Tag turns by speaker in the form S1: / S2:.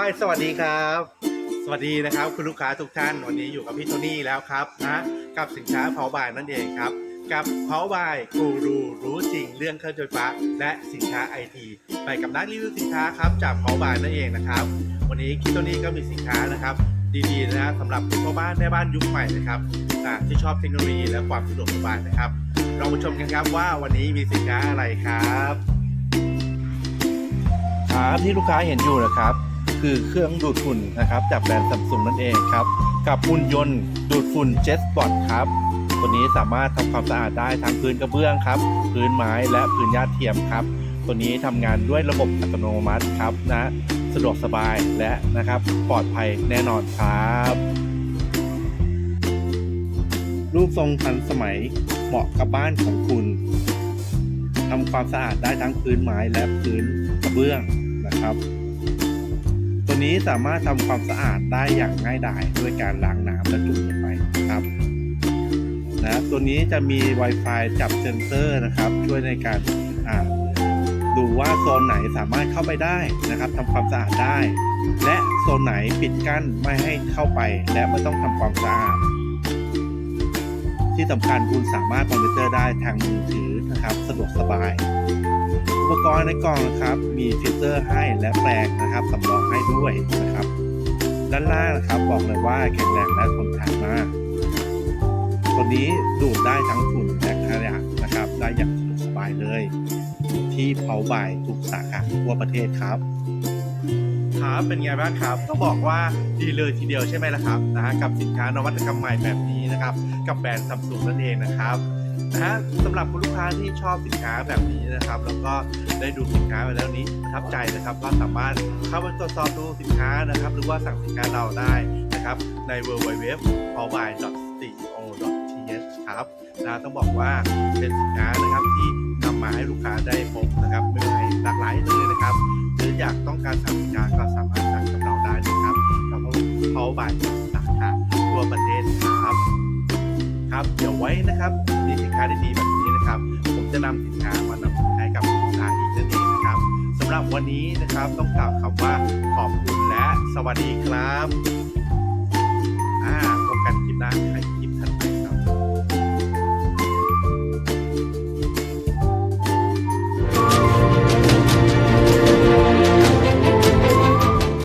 S1: ายสวัสดีครับ สวัสดีนะครับ คุณลูกค้าทุกท่าน วันนี้อยู่กับพี่โทนี่แล้วครับนะกับสินค้าเผาบายนั่นเองครับ กับเผาบายกูรูรู้จริง เรื่องเครื่องใช้ไฟฟ้าและสินค้าไอทีไปกับนักรีวิวสินค้าครับจากเผาบายนั่นเองนะครับ วันนี้คิโตนี่ก็มีสินค้านะครับ ดีๆนะสำหรับคุณพ่อบ้านแม่บ้านยุคใหม่นะครับที่ชอบเทคโนโลยีและความสะดวกสบายนะครับเรามาชมกันครับว่าวันนี้มีสินค้าอะไรครับครับที่ลูกค้าเห็นอยู่นะครับ คือเครื่องดูดฝุ่นนะครับ จากแบรนด์ซัมซุงนั่นเองครับ กับหุ่นยนต์ดูดฝุ่นเจ็ตสปอตครับตัวนี้สามารถทำความสะอาดได้ทั้งพื้นกระเบื้องครับ พื้นไม้และพื้นหญ้าเทียมครับ ตัวนี้ทำงานด้วยระบบอัตโนมัติครับนะสะดวกสบายและนะครับปลอดภัยแน่นอนครับ รูปทรงทันสมัยเหมาะกับบ้านของคุณทำความสะอาดได้ทั้งพื้นไม้และพื้นกระเบื้องนะครับ ตัวนี้สามารถทำความสะอาดได้อย่างง่ายดายด้วยการล้างน้ำและจุ่มลงไปนะครับนะตัวนี้จะมี Wi-Fi จับเซนเซอร์นะครับ ช่วยในการอ่าดูว่าโซนไหนสามารถเข้าไปได้นะครับทำความสะอาดได้ และโซนไหนปิดกั้นไม่ให้เข้าไป และไม่ต้องทำความสะอาดที่สำคัญคุณสามารถมอนิเตอร์ได้ทางมือถือนะครับ สะดวกสบาย อุปกรณ์ในกล่องนะครับ มีฟิลเตอร์ให้และแปลงนะครับสำรองให้ด้วยนะครับ ด้านล่างนะครับบอกเลยว่าแข็งแรงและทนทานมากตัวนี้ดูดได้ทั้งฝุ่นและขยะนะครับ ได้อย่างสะดวกสบายเลย ที่เผาบ่ายทุกสาขาทั่วประเทศครับครับเป็นไงบ้างครับก็บอกว่าดีเลยทีเดียวใช่ไหมล่ะครับนะฮะกับสินค้านวัตกรรมใหม่แบบนี้นะครับ กับแบรนด์ซัมซุงนั่นเองนะครับ นะฮะสำหรับคุณลูกค้าที่ชอบสินค้าแบบนี้นะครับ แล้วก็ได้ดูสินค้าไปแล้วนี้ประทับใจนะครับ ก็สามารถเข้าไปตรวจสอบดูสินค้านะครับ หรือว่าสั่งสินค้าเราได้นะครับใน w w w p o w b y c o th ครับนะต้องบอกว่าเป็นสินค้านะครับที่นำมาให้ลูกค้าได้พบนะครับไม่ว่าหลากหลายเลยนะครับ หรืออยากต้องการสั่งสินค้าก็สามารถ ว้นะครับดีสินค้าดีๆแบบนี้นะครับ ผมจะนำสินค้ามานำเสนอให้กับลูกค้าอีกนั่นเองนะครับสำหรับวันนี้นะครับต้องกล่าวคำว่าขอบคุณและสวัสดีครับอ่าพบกันคลิปหน้า